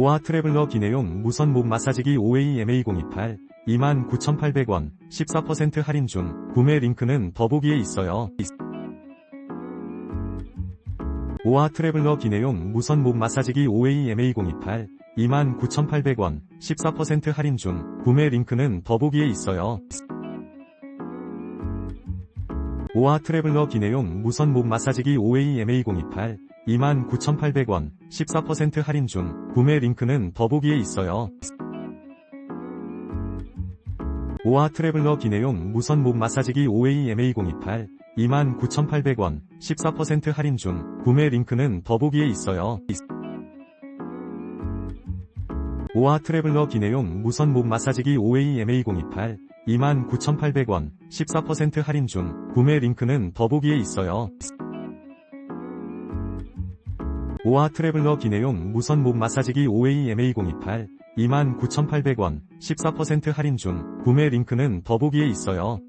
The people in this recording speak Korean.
오아 트래블러 기내용 무선 목 마사지기 OA MA028 29,800원 14% 할인 중 구매 링크는 더보기에 있어요. 오아 트래블러 기내용 무선 목 마사지기 OA MA028 29,800원 14% 할인 중 구매 링크는 더보기에 있어요. 오아 트래블러 기내용 무선 목 마사지기 OA MA028 29,800원 14% 할인 중 구매 링크는 더보기에 있어요. 오아 트래블러 기내용 무선 목 마사지기 OA MA028 29,800원 14% 할인 중 구매 링크는 더보기에 있어요. 오아 트래블러 기내용 무선 목 마사지기 OA MA028 29,800원 14% 할인 중 구매 링크는 더보기에 있어요. 오아 트래블러 기내용 무선 목 마사지기 OA MA028 29,800원 14% 할인 중 구매 링크는 더보기에 있어요.